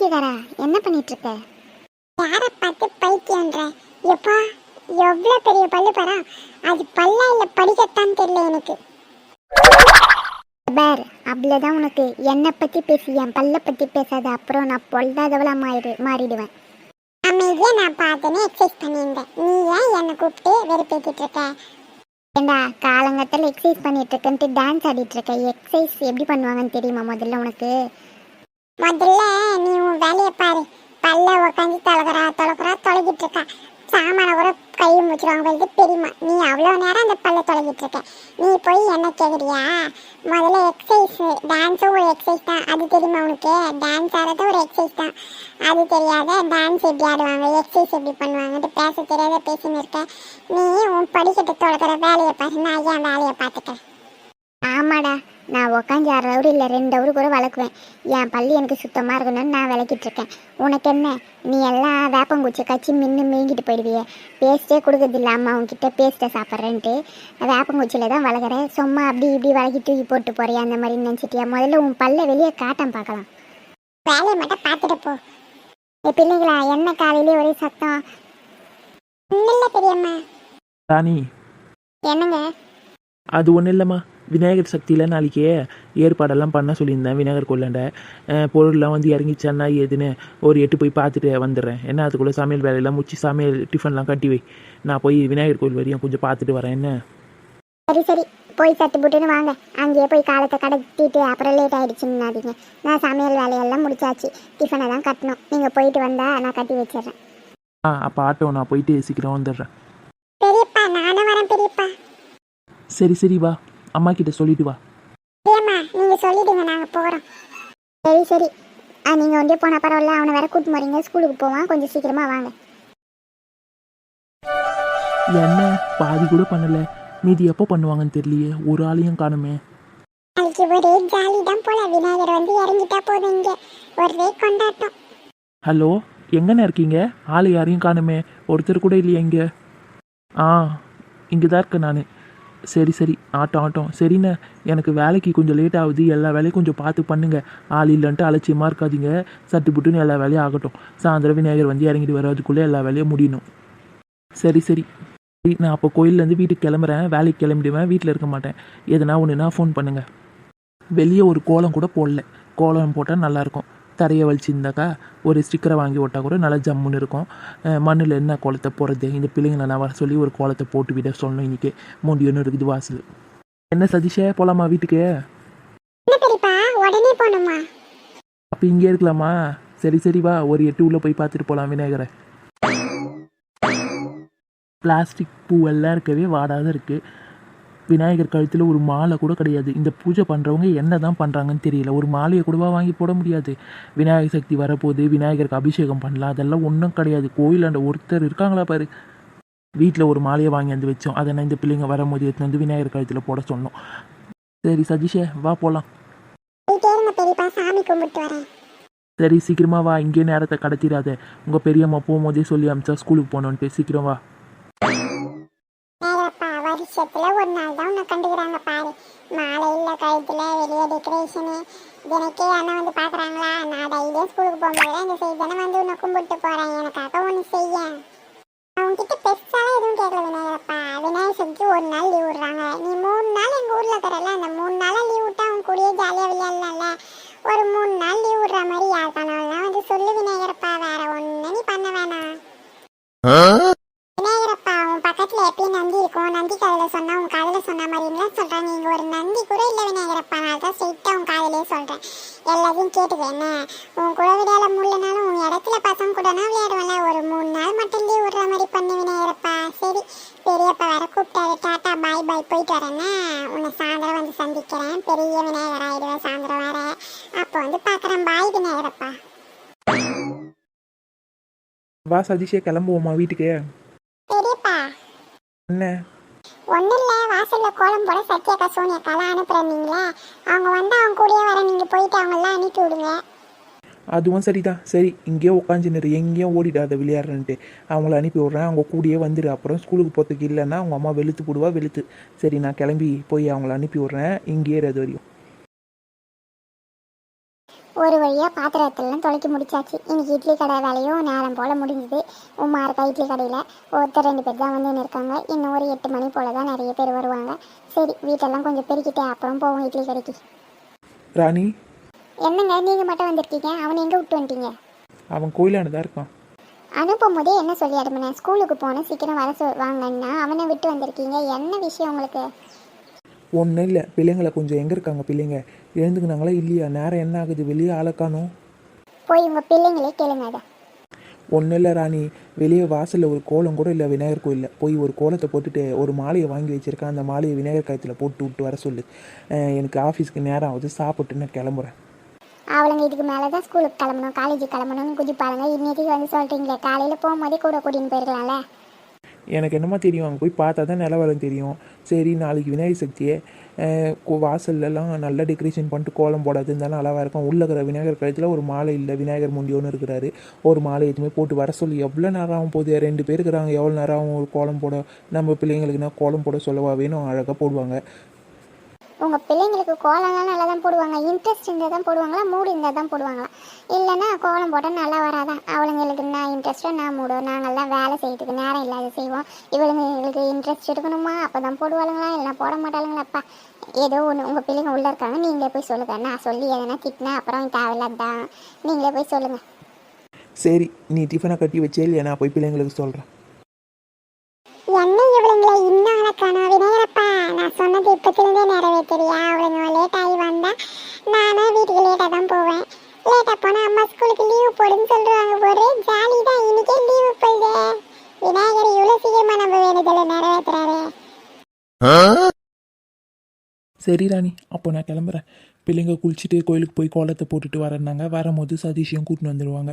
ஏல பைத்தியக்காரா என்ன பண்ணிட்டு இருக்க யாரை பார்த்து பைத்தியன்ற எப்பா எவ்வளோ பெரிய பல்லு பாரா? அது பல்லா இல்லை படிக்கத்தான் தெரியல எனக்கு. பேர் அவ்வளோதான் உனக்கு. என்னை பற்றி பேசி என் பல்ல பற்றி பேசாத. அப்புறம் நான் பொல்லாதவளா மாறிடு மாறிடுவேன். அமைதியாக நான் பார்த்தேனே எக்ஸசைஸ் பண்ணியிருந்தேன். நீ ஏன் என்னை கூப்பிட்டு வெறுப்பேற்றிட்டு இருக்க ஏண்டா காலங்கத்தில் எக்ஸசைஸ் பண்ணிட்டு இருக்கேன்ட்டு டான்ஸ் ஆடிட்டு இருக்க எக்ஸசைஸ் எப்படி பண்ணுவாங்கன்னு தெரியுமா முதல்ல உனக்கு? முதல்ல நீ உன் வேலையை பாரு. பல்ல உட்காந்து தொலைகிறா தொலைகிறா தொலைகிட்டு இருக்கா சாமான கூட கை முடிச்சிருவாங்க போது பெரியமா நீ அவ்வளோ நேரம் அந்த பல்ல தொலைகிட்டு இருக்க நீ போய் என்ன கேட்குறியா முதல்ல எக்ஸசைஸ் டான்ஸும் ஒரு எக்ஸசைஸ் தான். அது தெரியுமா உனக்கு? டான்ஸ் ஆடுறது ஒரு எக்ஸசைஸ் தான். அது தெரியாத டான்ஸ் எப்படி ஆடுவாங்க? எக்ஸசைஸ் எப்படி பண்ணுவாங்கன்ட்டு பேச தெரியாத பேசின்னு இருக்க. நீ உன் படிக்கட்டு தொலைகிற வேலையை பாரு. நான் ஏன் வேலையை பார்த்துக்கிறேன்? ஆமாடா. நான் உக்காந்து ஆறு ரவுடி இல்லை ரெண்டு ரவுடி கூட வளர்க்குவேன். என் பள்ளி எனக்கு சுத்தமாக இருக்கணும்னு நான் விளக்கிட்டு இருக்கேன். உனக்கு என்ன? நீ எல்லாம் வேப்பங்குச்சி கச்சி மின்னு மேய்கிட்டு போயிடுவியே. பேஸ்ட்டே கொடுக்கறதில்ல அம்மா உன்கிட்ட பேஸ்ட்டை சாப்பிட்றேன்ட்டு. வேப்பங்குச்சியில் தான் வளர்க்குறேன். சும்மா அப்படி இப்படி வளக்கி தூக்கி போட்டு போறியா அந்த மாதிரி நினச்சிட்டியா? முதல்ல உன் பல்ல வெளியே காட்டம் பார்க்கலாம். வேலையை மட்டும் பார்த்துட்டு போ. ஏ பிள்ளைங்களா என்ன காலையிலே ஒரே சத்தம்? ஒன்றும் இல்லை பெரியம்மா. ராணி. என்னங்க? அது ஒன்றும் இல்லைம்மா. விநாயகர் சக்தியில் நாளைக்கு ஏற்பாடெல்லாம் பண்ண சொல்லியிருந்தேன் விநாயகர் கொள்ளாண்ட பொருள்லாம் வந்து இறங்கிச்சான்னா ஏதுன்னு ஒரு எட்டு போய் பார்த்துட்டு வந்துடுறேன். என்ன அதுக்குள்ளே சமையல் வேலையெல்லாம் முடிச்சு சமையல் டிஃபன்லாம் கட்டி வை. நான் போய் விநாயகர் கோயில் வரையும் கொஞ்சம் பார்த்துட்டு வரேன் என்ன? சரி சரி. போய் சட்டு புட்டுன்னு வாங்க. அங்கேயே போய் காலத்தை கடத்திட்டு அப்புறம் லேட் ஆயிடுச்சுன்னாதீங்க நான் சமையல் வேலையெல்லாம் முடிச்சாச்சு. டிஃபனை தான் கட்டணும். நீங்கள் போயிட்டு வந்தா நான் கட்டி வச்சிடுறேன். ஆ அப்போ ஆட்டோ நான் போயிட்டு சீக்கிரம் வந்துடுறேன். பெரியப்பா நானும் வரேன் பெரியப்பா. சரி சரி வா. அம்மா கிட்ட சொல்லிட்டு வா. பெரியம்மா நீங்க சொல்லிடுங்க நாங்க போறோம். சரி சரி. ஆ நீங்கள் ஒன்றே போனால் பரவாயில்ல அவனை வேற கூட்டு போறீங்க ஸ்கூலுக்கு போவான் கொஞ்சம் சீக்கிரமாக வாங்க. என்ன? பாதி கூட பண்ணல. மீதி எப்போ பண்ணுவாங்கன்னு தெரியலையே ஒரு ஆளையும் காணுமே. நாளைக்கு ஒரே ஜாலி தான் போல விநாயகர் வந்து இறங்கிட்டா போதும் இங்க. ஒரே கொண்டாட்டம். ஹலோ எங்கண்ணே இருக்கீங்க? ஆள் யாரையும் காணுமே ஒருத்தர் கூட இல்லையா இங்கே? ஆ இங்கே தான் இருக்கேன் நான். சரி சரி ஆட்டம் ஆட்டம். சரிண்ணே. எனக்கு வேலைக்கு கொஞ்சம் லேட் ஆகுது. எல்லா வேலையும் கொஞ்சம் பார்த்து பண்ணுங்க. ஆள் இல்லைன்ட்டு அலட்சியமாக இருக்காதீங்க. சட்டு புட்டுன்னு எல்லா வேலையும் ஆகட்டும். சாயந்தரம் விநாயகர் வந்து இறங்கிட்டு வர்றதுக்குள்ளே எல்லா வேலையும் முடியணும். சரி சரி. சரி நான் அப்போ கோயிலேருந்து வீட்டுக்கு கிளம்புறேன். வேலைக்கு கிளம்பிடுவேன். வீட்டில் இருக்க மாட்டேன். எதனா ஒன்றுனா ஃபோன் பண்ணுங்கள் வெளியே ஒரு கோலம் கூட போடல. கோலம் போட்டால் நல்லாயிருக்கும் தரையை வலிச்சிருந்தாக்கா ஒரு ஸ்டிக்கரை வாங்கி விட்டா கூட நல்லா ஜம்முன்னு இருக்கும். மண்ணில் என்ன கோலத்தை போடுறது? இந்த பிள்ளைங்களை நான் வர சொல்லி ஒரு கோலத்தை போட்டு விட சொல்லணும் இன்னைக்கு. மூண்டி ஒன்று இருக்குது வாசல். என்ன சதீஷே போகலாமா வீட்டுக்கு? அப்போ இங்கே இருக்கலாமா? சரி சரி வா. ஒரு எட்டு உள்ளே போய் பார்த்துட்டு போகலாம் விநாயகரை. பிளாஸ்டிக் பூவெல்லாம் இருக்கவே வாடாத இருக்குது விநாயகர் கழுத்தில் ஒரு மாலை கூட கிடையாது. இந்த பூஜை பண்ணுறவங்க என்ன தான் பண்ணுறாங்கன்னு தெரியல. ஒரு மாலையை கூடவா வாங்கி போட முடியாது. விநாயகர் சக்தி வரப்போகுது விநாயகருக்கு அபிஷேகம் பண்ணலாம். அதெல்லாம் ஒன்றும் கிடையாது. கோயிலாண்ட ஒருத்தர் இருக்காங்களா பாரு. வீட்டில் ஒரு மாலையை வாங்கி வந்து வச்சோம். அதை நான் இந்த பிள்ளைங்க வரும்போது எடுத்துன்னு வந்து விநாயகர் கழுத்தில் போட சொன்னோம். சரி சதீஷே வா போகலாம் சரி சீக்கிரமா வா. இங்கே நேரத்தை கடத்திடாத. உங்கள் பெரியம்மா போகும்போதே சொல்லி அமிச்சா ஸ்கூலுக்கு போகணுன்ட்டு சீக்கிரம் வா. வருஷத்துல ஒரு நாள் தான் உன்னை கண்டுக்கிறாங்க பாரு. மாலை இல்ல கழுத்துல வெளியே டெக்கரேஷனு தினக்கே அண்ணன் வந்து பாக்குறாங்களா? நான் டெய்லியும் ஸ்கூலுக்கு போகும்போது இந்த செய்தி தானே வந்து உன்னை கும்பிட்டு போறேன். எனக்காக ஒன்று செய்ய. அவன்கிட்ட பெருசாலாம் எதுவும் கேட்கல விநாயகரப்பா. விநாயகர் சதுர்த்தி ஒரு நாள் லீவ் விடுறாங்க. நீ மூணு நாள் எங்க ஊர்ல தரல. அந்த மூணு நாளா லீவ் விட்டா அவங்க கூடயே ஜாலியா விளையாடலாம்ல. ஒரு மூணு நாள் லீவ் விடுற மாதிரி யார் கனவுலாம் வந்து சொல்லு விநாயகரப்பா வேற ஒண்ணு நீ பண்ண வேணாம் விநாயகரப்பா உன் பக்கத்துல எப்பயும் நந்தி இருக்கும் நந்தி காதுல சொன்னா உன் காதுல சொன்ன மாதிரிலாம் சொல்றாங்க இங்க ஒரு நந்தி கூட இல்ல விநாயகரப்பா நான் தான் ஸ்ட்ரெயிட்டா உன் காதுலயே சொல்றேன் எல்லாத்தையும் கேட்டுக்க என்ன உன் கூட விளையாட முடியலனாலும் உன் இடத்துல பசங்க கூடனா விளையாடுவேன்ல ஒரு மூணு நாள் மட்டும் லீவ் விடுற மாதிரி பண்ணு விநாயகரப்பா சரி பெரியப்பா வேற கூப்பிட்டாரு டாட்டா பாய் பாய் போயிட்டு வரேன்னா உன்னை சாயந்தரம் வந்து சந்திக்கிறேன். பெரிய விநாயகர் ஆயிடுவேன் சாயந்தரம் வேற அப்போ வந்து பாக்குறேன் பாய் விநாயகரப்பா. வா சதீஷே கிளம்புவோமா வீட்டுக்கு. பெரியப்பா. என்ன? ஒன்றும் இல்லை வாசலில் கோலம் போட சத்யாக்கா சோனியாக்காலாம் அனுப்புகிறீங்களே அவங்க வந்து அவங்க கூடயே வர நீங்கள் போயிட்டு அவங்களாம் அனுப்பி விடுங்க அதுவும் சரிதான். சரி இங்கேயே உட்காந்துரு எங்கேயும் ஓடிடாத விளையாடுறேன்ட்டு. அவங்கள அனுப்பி விட்றேன். அவங்க கூடயே வந்துடு அப்புறம் ஸ்கூலுக்கு போகிறதுக்கு இல்லைன்னா அவங்க அம்மா வெளுத்து போடுவா வெளுத்து. சரி நான் கிளம்பி போய் அவங்கள அனுப்பி விட்றேன். இங்கேயே அது வரையும். ஒரு வழியாக பாத்திரத்தெல்லாம் தொலைக்கி முடிச்சாச்சு. இன்னைக்கு இட்லி கடை வேலையும் நேரம் போல் முடிஞ்சுது. உமா இருக்கா இட்லி கடையில்? ஒருத்தர் ரெண்டு பேர் தான் வந்து இருக்காங்க. இன்னும் ஒரு எட்டு மணி போல் தான் நிறைய பேர் வருவாங்க. சரி வீட்டெல்லாம் கொஞ்சம் பெருக்கிட்டே அப்புறம் போவோம் இட்லி கடைக்கு. ராணி என்னங்க நீங்கள் மட்டும் வந்திருக்கீங்க? அவனை எங்கே விட்டு வந்துட்டீங்க? அவன் தான் இருக்கான். அனுப்பும் போதே என்ன சொல்லி அனுப்புனேன் ஸ்கூலுக்கு போனேன் சீக்கிரம் வர சொல் வாங்கன்னா அவனை விட்டு வந்திருக்கீங்க. என்ன விஷயம் உங்களுக்கு? ஒன்றும் இல்லை. பிள்ளைங்களை கொஞ்சம் எங்கே இருக்காங்க பிள்ளைங்க? எழுந்துக்குனாங்களா இல்லையா? நேரம் என்ன ஆகுது? வெளியே ஆளக்கானோ போய் உங்கள் பிள்ளைங்களே கேளுங்க அதை ஒன்றும் இல்லை ராணி. வெளியே வாசலில் ஒரு கோலம் கூட இல்லை விநாயகர் கோயிலில். போய் ஒரு கோலத்தை போட்டுட்டு ஒரு மாலையை வாங்கி வச்சுருக்கேன். அந்த மாலையை விநாயகர் கயத்தில் போட்டு விட்டு வர சொல்லு. எனக்கு ஆஃபீஸ்க்கு நேரம் ஆகுது. சாப்பிட்டு நான் கிளம்புறேன். அவளுங்க இதுக்கு மேலே தான் ஸ்கூலுக்கு கிளம்பணும் காலேஜுக்கு கிளம்பணும்னு குதிப்பாளுங்க. இன்னைக்கு வந்து சொல்கிறீங்களே காலையில் போகும்போதே கூட கூட்டின்னு போயிருக்கலாம்ல? எனக்கு என்னமா தெரியும் அங்கே போய் பார்த்தா தான் நிலவரம் தெரியும். சரி நாளைக்கு விநாயகர் சக்தியை அஹ் வாசல்லலாம் நல்லா டெக்கரேஷன் பண்ணிட்டு கோலம் போடாது இருந்தாலும் அளவாக இருக்கும். உள்ளே இருக்கிற விநாயகர் கழுத்தில் ஒரு மாலை இல்லை விநாயகர் முண்டியோன்னு இருக்கிறாரு. ஒரு மாலை எதுவுமே போட்டு வர சொல்லி எவ்வளோ நேரம் ஆகும் போகுது? ரெண்டு பேர் இருக்கிறாங்க எவ்வளோ நேரம் ஆகும் ஒரு கோலம் போட? நம்ம பிள்ளைங்களுக்குனா கோலம் போட சொல்லவா வேணும்? அழகாக போடுவாங்க. உங்கள் பிள்ளைங்களுக்கு கோலம்லாம் நல்லா தான் போடுவாங்க. இன்ட்ரெஸ்ட் இருந்தால் தான் போடுவாங்களா? மூடு இருந்தால் தான் போடுவாங்களா? இல்லைன்னா கோலம் போட்டால் நல்லா வராதான் அவளுங்களுக்கு என்ன இன்ட்ரெஸ்ட்டோ நான் மூடும் நாங்கள்லாம் வேலை செய்யறதுக்கு நேரம் இல்லாத செய்வோம். இவளுங்களுக்கு இன்ட்ரெஸ்ட் எடுக்கணுமா? அப்போ தான் போடுவாளுங்களா? இல்லைனா போட மாட்டாளுங்களாப்பா ஏதோ ஒன்று உங்கள் பிள்ளைங்க உள்ளே இருக்காங்க. நீங்களே போய் சொல்லுங்கள் நான் சொல்லி எதனா திட்டினா அப்புறம் தேவையில்லாதான். நீங்களே போய் சொல்லுங்கள் சரி நீ டிஃபனை கட்டி வச்சே இல்லையா? நான் போய் பிள்ளைங்களுக்கு சொல்கிறேன் என்ன இவளுங்களை இன்னும் அழக்கானோ விநாயகரப்பா நான் சொன்னது இப்பத்திலிருந்தே நிறைவேற்றியா அவளுங்க லேட் ஆகி வந்தா நானும் வீட்டுக்கு லேட்டாக தான் போவேன். லேட்டாக போனால் அம்மா ஸ்கூலுக்கு லீவு போடுன்னு சொல்லுவாங்க ஒரே ஜாலி தான் இன்னைக்கே லீவு போயிடுது விநாயகர் இவ்வளோ சீக்கிரமா நம்ம வேணுதலை நிறைவேற்றுறாரு சரி ராணி அப்போ நான் கிளம்புறேன். பிள்ளைங்க குளிச்சுட்டு கோயிலுக்கு போய் கோலத்தை போட்டுட்டு வரேன்னாங்க. வரும்போது சதீஷையும் கூட்டின்னு வந்துடுவாங்க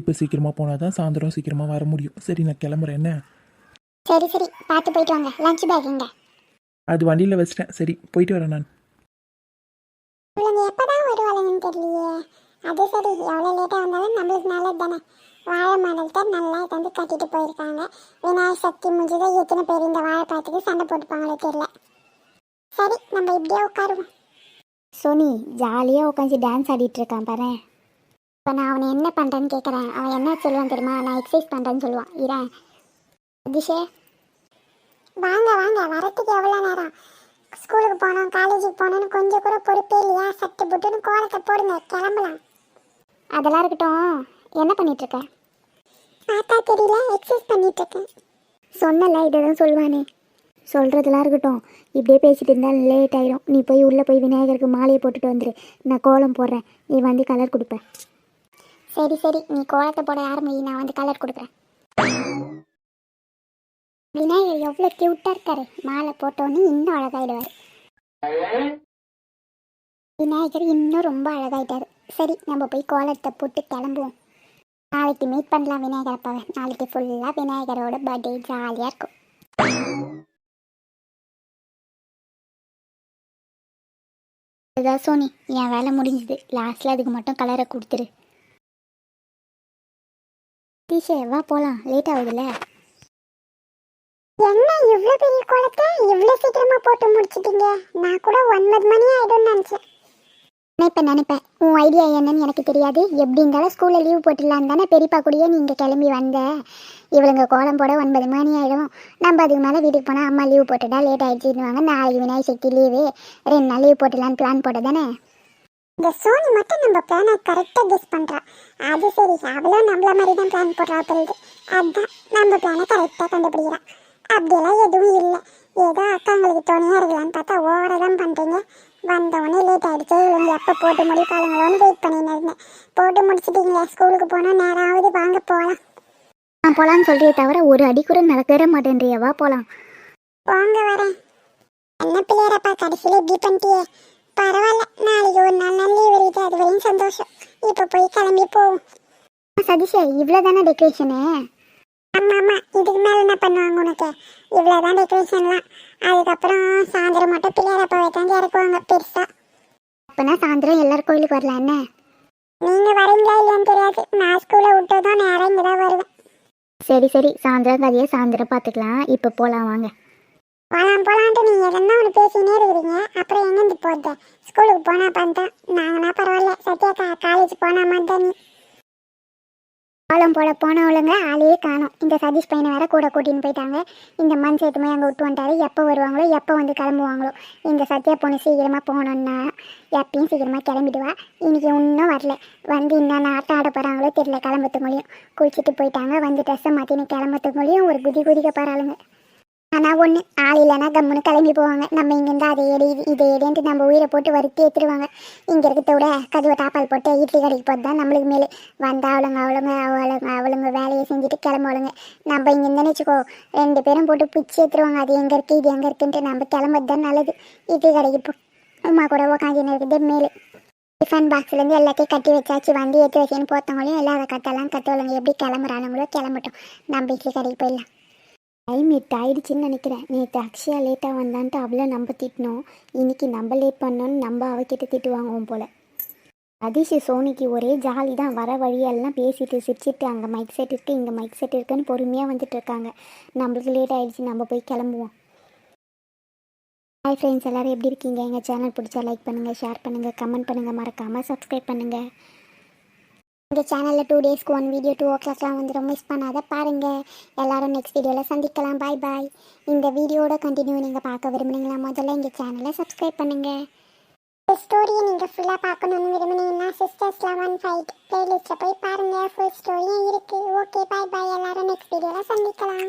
இப்போ சீக்கிரமாக போனால் தான் சாயந்தரம் சீக்கிரமாக வர முடியும். சரி நான் கிளம்புறேன். என்ன? சரி சரி. பார்த்து போயிட்டு வாங்க. லஞ்ச் பேக் இங்க. அது வண்டியில் வச்சிட்டேன். சரி போயிட்டு வரேன் நான். இவளுங்க எப்பதான் வருவாளுங்கன்னு தெரியலையே. அது சரி எவ்வளோ லேட்டாக வந்தாலும் நம்மளுக்கு நல்லது தானே. வாழை மரத்தை நல்லா தந்து கட்டிட்டு போயிருக்காங்க. விநாயகர் சக்தி முடிஞ்சதை எத்தனை பேர் இந்த வாழைப்பழத்துக்கு சண்டை போட்டுப்பாங்களோ தெரியல. சரி நம்ம இப்படியே உட்காருவோம். சோனி ஜாலியாக உட்காந்து டான்ஸ் ஆடிட்டு இருக்கான் பாரு. இப்போ நான் அவனை என்ன பண்ணுறேன்னு கேட்குறேன் அவன் என்ன சொல்லுவான் தெரியுமா? நான் எக்ஸசைஸ் பண்ணுறேன்னு சொல்லுவான். இரேன் திஷே வாங்க வாங்க. வரத்துக்கு எவ்வளோ நேரம்? ஸ்கூலுக்கு போனோம் காலேஜுக்கு போனோம்னு கொஞ்சம் கூட பொறுப்பே இல்லையா? சட்டு புட்டுன்னு கோலத்தை போடுங்க. கிளம்பலாம். அதெல்லாம் இருக்கட்டும். என்ன பண்ணிட்டு இருக்க? பார்த்தா தெரியல. எக்ஸசைஸ் பண்ணிட்டு இருக்கேன். சொன்னல தான் சொல்லுவானே. சொல்கிறதெல்லாம் இருக்கட்டும். இப்படியே பேசிட்டு இருந்தால் லேட் ஆயிடும் நீ போய் உள்ளே போய் விநாயகருக்கு மாலையை போட்டுட்டு வந்துடு நான் கோலம் போடுறேன். நீ வந்து கலர் கொடுப்பேன் சரி சரி. நீ கோலத்தை போட ஆரம்பி நான் வந்து கலர் கொடுக்குறேன். விநாயகர் எவ்வளோ கியூட்டாக இருக்காரு. மாலை போட்டோன்னே இன்னும் அழகாயிடுவார். விநாயகர் இன்னும் ரொம்ப அழகாயிட்டாரு. சரி நம்ம போய் கோலத்தை போட்டு கிளம்புவோம். நாளைக்கு மீட் பண்ணலாம் விநாயகர் அப்பாவை. நாளைக்கு ஃபுல்லாக விநாயகரோட பர்த்டே ஜாலியாக இருக்கும். அதுதான் சோனி என் வேலை முடிஞ்சுது. லாஸ்ட்டில் அதுக்கு மட்டும் கலரை கொடுத்துரு. டீச்சர் வா போகலாம் லேட் ஆகுதுல்ல? என்ன இவ்வளோ பெரிய குளத்தை இவ்வளோ சீக்கிரமா போட்டு முடிச்சிட்டீங்க. நான் கூட ஒன்பது மணி ஆயிடும்னு நினச்சேன். நினைப்பேன் நினைப்பேன். உன் ஐடியா என்னன்னு எனக்கு தெரியாது. எப்படி இருந்தாலும் ஸ்கூலில் லீவ் போட்டுடலான்னு தானே பெரியப்பா கூடயே நீங்கள் கிளம்பி வந்த. இவளுங்க கோலம் போட ஒன்பது மணி ஆயிடும். நம்ம அதுக்கு மேலே வீட்டுக்கு போனால் அம்மா லீவ் போட்டுட்டா லேட் ஆகிடுச்சிடுவாங்க நாளைக்கு விநாயக சக்தி லீவு ரெண்டு நாள் லீவ் போட்டுடலான்னு பிளான் போட்டு தானே? இந்த சோனி மட்டும் நம்ம பிளானை கரெக்டாக கெஸ் பண்ணுறா அது சரி அவளும் நம்மள மாதிரி தான் பிளான் போடுறா பிறகு அதுதான் நம்ம பிளானை கரெக்டாக கண்டுபிடிக்கிறான். அப்படியெல்லாம் எதுவும் இல்லை. ஏதோ அக்காங்களுக்கு துணையாக இருக்கலான்னு பார்த்தா ஓவராக தான் பண்ணுறீங்க வந்தவொடனே லேட் ஆகிடுச்சு இவங்க எப்போ போட்டு முடிப்பாளுங்களோன்னு வெயிட் பண்ணின்னு இருந்தேன். போட்டு முடிச்சிட்டீங்களா ஸ்கூலுக்கு போனால் நேரம் ஆகுது வாங்க போகலாம் நான் போகலான்னு சொல்றியே தவிர ஒரு அடி கூட நடக்கவே மாட்டேன்றியா வா போகலாம் போங்க வரேன். என்ன பிள்ளையரப்பா கடைசியில் இப்படி பண்ணிட்டியே? பரவாயில்ல நாளைக்கு ஒரு நாள் நல்ல லீவ் இருக்குது அது வரையும் சந்தோஷம். இப்போ போய் கிளம்பி போவோம். சதீஷே இவ்வளோ தானே டெக்கரேஷனு ஆமாம் ஆமாம் இதுக்கு மேலே என்ன பண்ணுவாங்க உனக்கு? இவ்வளோ தான் டெக்கரேஷன்லாம் அதுக்கப்புறம் சாயந்தரம் மட்டும் பிள்ளையாரப்பா வைத்தாந்து இறக்குவாங்க பெருசாக அப்போனா சாயந்தரம் எல்லாரும் கோயிலுக்கு வரலாம் என்ன? நீங்கள் வரீங்களா இல்லையான்னு தெரியாது. நான் ஸ்கூலில் விட்டதும் நேரம் இங்கே தான் வருவேன். சரி சரி. சாயந்தரம் கதையை சாயந்தரம் பார்த்துக்கலாம். இப்போ போகலாம் வாங்க. போகலாம் போகலான்ட்டு நீங்கள் எதனா ஒன்று பேசினே இருக்கிறீங்க அப்புறம் எங்கே இந்த ஆகிட்டு போகுது ஸ்கூலுக்கு போனா பார்த்தா நாங்கன்னா பரவாயில்ல. சத்யாக்கா காலேஜ் போனா மாதிரி நீ. காலம் போல போனவளுங்க ஆளையே காணும். இந்த சதீஷ் பையனை வேற கூட கூட்டின்னு போயிட்டாங்க. இந்த மண் சேர்த்துமே அங்கே விட்டு வந்துட்டாரு. எப்போ வருவாங்களோ எப்போ வந்து கிளம்புவாங்களோ. இந்த சத்யா பொண்ணு சீக்கிரமாக போகணுன்னா எப்பயும் சீக்கிரமாக கிளம்பிடுவா. இன்னைக்கு இன்னும் வரல. வந்து என்னென்ன ஆட்டம் ஆட போகிறாங்களோ தெரியல. கிளம்பத்துக்குள்ளேயும் குளிச்சுட்டு போயிட்டாங்க. வந்து ட்ரெஸ்ஸை மாற்றினு கிளம்பத்துக்குள்ளேயும் ஒரு குதி குதிக்க போகிறாளுங்க ஆனால் ஒன்று ஆள் இல்லைன்னா கம்முன்னு கிளம்பி போவாங்க. நம்ம இங்கேருந்து அதை ஏடி இது இதை எடின்ட்டு நம்ம உயிரை போட்டு வருத்தி ஏற்றுருவாங்க இங்கே இருக்கிறத விட கதுவை தாப்பால் போட்டு இட்லி கடைக்கு போகிறது தான் நம்மளுக்கு மேலே. வந்தால் அவளுங்க அவளுங்க அவளுங்க அவளுங்க வேலையை செஞ்சுட்டு கிளம்புவாளுங்க. நம்ம இங்கே வச்சுக்கோ ரெண்டு பேரும் போட்டு பிச்சு ஏற்றுருவாங்க அது எங்கே இருக்குது இது எங்கே இருக்குன்ட்டு நம்ம கிளம்புறது தான் நல்லது. இட்லி கடைக்கு போ அம்மா கூட உக்காந்துன்னு இருக்குது மேலே. டிஃபன் பாக்ஸ்லேருந்து எல்லாத்தையும் கட்டி வச்சாச்சு. வந்து ஏற்றி வச்சுன்னு போத்தவங்களையும் எல்லா அதை கற்றுவளுங்க எப்படி கிளம்புறானுங்களோ கிளம்பட்டும். நம்ம இட்லி கடைக்கு போயிடலாம். டைம் எட்டு ஆயிடுச்சுன்னு நினைக்கிறேன். நேற்று அக்ஷயா லேட்டாக வந்தான்ட்டு அவளை நம்ம திட்டினோம். இன்னைக்கு நம்ம லேட் பண்ணோன்னு நம்ம அவகிட்ட திட்டு வாங்குவோம் போல். சதீஷ் சோனிக்கு ஒரே ஜாலி தான். வர வழியெல்லாம் பேசிட்டு சிரிச்சிட்டு அங்கே மைக் செட் இருக்குது இங்கே மைக் செட் இருக்குன்னு பொறுமையாக வந்துட்டு இருக்காங்க. நம்மளுக்கு லேட் ஆகிடுச்சு நம்ம போய் கிளம்புவோம். ஹாய் ஃப்ரெண்ட்ஸ் எல்லோரும் எப்படி இருக்கீங்க? எங்கள் சேனல் பிடிச்சா லைக் பண்ணுங்கள் ஷேர் பண்ணுங்கள் கமெண்ட் பண்ணுங்கள் மறக்காமல் சப்ஸ்கிரைப் பண்ணுங்கள் இந்த சேனலில் டூ டேஸ்க்கு ஒன் வீடியோ டூ ஓ கிளாக்லாம் வந்துடும் மிஸ் பண்ணாத. பாருங்கள் எல்லாரும் நெக்ஸ்ட் வீடியோவில் சந்திக்கலாம். பாய் பாய் இந்த வீடியோட கண்டினியூ நீங்கள் பார்க்க விரும்புனீங்களா? முதல்ல எங்கள் சேனலை சப்ஸ்கிரைப் பண்ணுங்கள் இந்த ஸ்டோரியை நீங்கள் ஃபுல்லாக பார்க்கணும்னு விரும்புனீங்கன்னா சிஸ்டர்ஸ் லெவன் ஃபைட் பிளேலிஸ்ட்டில் போய் பாருங்கள் ஃபுல் ஸ்டோரியும் இருக்குது ஓகே பாய் பாய் எல்லாரும் நெக்ஸ்ட் வீடியோவில் சந்திக்கலாம்.